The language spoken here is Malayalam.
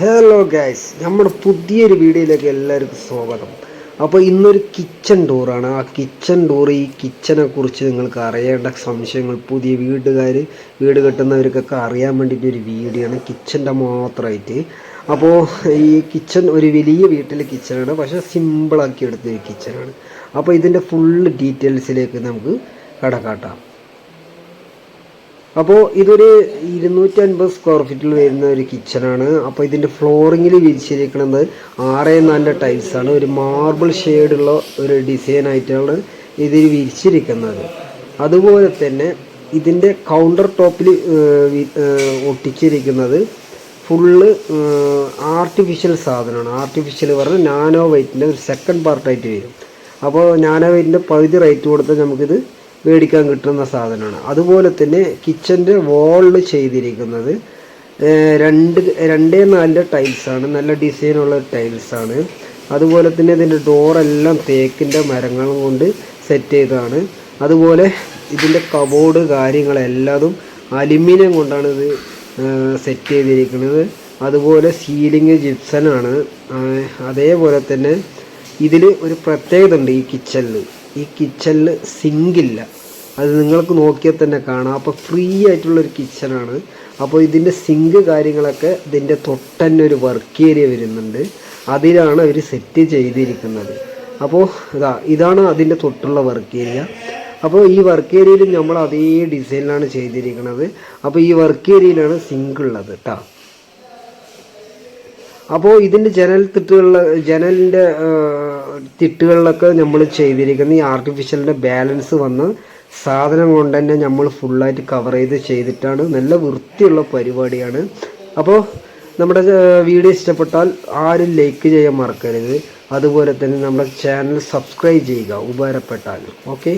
ഹലോ ഗൈസ് നമ്മുടെ പുതിയൊരു വീഡിയോയിലേക്ക് എല്ലാവർക്കും സ്വാഗതം. അപ്പോൾ ഇന്നൊരു കിച്ചൺ ടൂറാണ് ആ കിച്ചൺ ടൂർ ഈ കിച്ചനെ കുറിച്ച് നിങ്ങൾക്ക് അറിയേണ്ട സംശയങ്ങൾ പുതിയ വീട്ടുകാർ വീട് കെട്ടുന്നവർക്കൊക്കെ അറിയാൻ വേണ്ടിയിട്ട് ഒരു വീഡിയോ ആണ്. കിച്ചന്റെ മാത്രമായിട്ട്. അപ്പോൾ ഈ കിച്ചൺ ഒരു വലിയ വീട്ടിലെ കിച്ചണാണ് പക്ഷേ സിമ്പിളാക്കി എടുത്തൊരു കിച്ചണാണ് അപ്പോൾ ഇതിന്റെ ഫുള്ള് ഡീറ്റെയിൽസിലേക്ക് നമുക്ക് കടക്കാട്ടാം അപ്പോൾ ഇതൊരു ഇരുന്നൂറ്റി അൻപത് സ്ക്വയർ ഫീറ്റിൽ വരുന്ന ഒരു കിച്ചണാണ് അപ്പോൾ ഇതിന്റെ ഫ്ലോറിങ്ങിൽ വിരിച്ചിരിക്കുന്നത് ആറ് നാലിന്റെ ടൈൽസാണ് ഒരു മാർബിൾ ഷെയ്ഡുള്ള ഒരു ഡിസൈൻ ആയിട്ടാണ് ഇതിൽ വിരിച്ചിരിക്കുന്നത്. അതുപോലെ തന്നെ ഇതിന്റെ കൗണ്ടർ ടോപ്പിൽ ഒട്ടിച്ചിരിക്കുന്നത് ഫുള്ള് ആർട്ടിഫിഷ്യൽ സാധനമാണ്. ആർട്ടിഫിഷ്യൽ പറഞ്ഞാൽ നാനോ വൈറ്റിന്റെ ഒരു സെക്കൻഡ് പാർട്ടായിട്ട് വരും. അപ്പോൾ നാനോ വൈറ്റിന്റെ പകുതി റേറ്റ് കൊടുത്താൽ നമുക്കിത് മേടിക്കാൻ കിട്ടുന്ന സാധനമാണ്. അതുപോലെ തന്നെ കിച്ചന്റെ വോളിൽ ചെയ്തിരിക്കുന്നത് രണ്ട് രണ്ടേ നാലിന്റെ ടൈൽസാണ് നല്ല ഡിസൈനുള്ള ടൈൽസാണ് അതുപോലെ തന്നെ ഇതിന്റെ ഡോറെല്ലാം തേക്കിന്റെ മരങ്ങൾ കൊണ്ട് സെറ്റ് ചെയ്തതാണ്. അതുപോലെ ഇതിന്റെ കബോർഡ് കാര്യങ്ങളെല്ലാതും അലുമിനിയം കൊണ്ടാണ് ഇത് സെറ്റ് ചെയ്തിരിക്കുന്നത്. അതുപോലെ സീലിംഗ് ജിപ്സനാണ് അതേപോലെ തന്നെ ഇതിൽ ഒരു പ്രത്യേകത ഉണ്ട് ഈ കിച്ചണിൽ ഈ കിച്ചണിൽ സിങ്കില്ല. അത് നിങ്ങൾക്ക് നോക്കിയാൽ തന്നെ കാണാം. അപ്പോൾ ഫ്രീ ആയിട്ടുള്ളൊരു കിച്ചണാണ്. അപ്പോൾ ഇതിന്റെ സിങ്ക് കാര്യങ്ങളൊക്കെ ഇതിന്റെ തൊട്ടന്നെ ഒരു വർക്ക് ഏരിയ വരുന്നുണ്ട്. അതിലാണ് അവർ സെറ്റ് ചെയ്തിരിക്കുന്നത്. അപ്പോൾ ഇതാ ഇതാണ് അതിന്റെ തൊട്ടുള്ള വർക്ക് ഏരിയ അപ്പോൾ ഈ വർക്ക് ഏരിയയിൽ നമ്മൾ അതേ ഡിസൈനിലാണ് ചെയ്തിരിക്കുന്നത്. അപ്പോൾ ഈ വർക്ക് ഏരിയയിലാണ് സിങ്ക് ഉള്ളത് കേട്ടോ അപ്പോൾ ഇതിന്റെ ജനൽ തിട്ടുകളിൽ ജനലിന്റെ തിട്ടുകളിലൊക്കെ നമ്മൾ ചെയ്തിരിക്കുന്ന ഈ ആർട്ടിഫിഷ്യലിന്റെ ബാലൻസ് വന്ന് സാധനം കൊണ്ട് തന്നെ നമ്മൾ ഫുള്ളായിട്ട് കവർ ചെയ്ത് ചെയ്തിട്ടാണ് നല്ല വൃത്തിയുള്ള പരിപാടിയാണ്. അപ്പോൾ നമ്മുടെ വീഡിയോ ഇഷ്ടപ്പെട്ടാൽ ആരും ലൈക്ക് ചെയ്യാൻ മറക്കരുത്. അതുപോലെ തന്നെ നമ്മുടെ ചാനൽ സബ്സ്ക്രൈബ് ചെയ്യുക ഉപകാരപ്പെട്ടാൽ. ഓക്കെ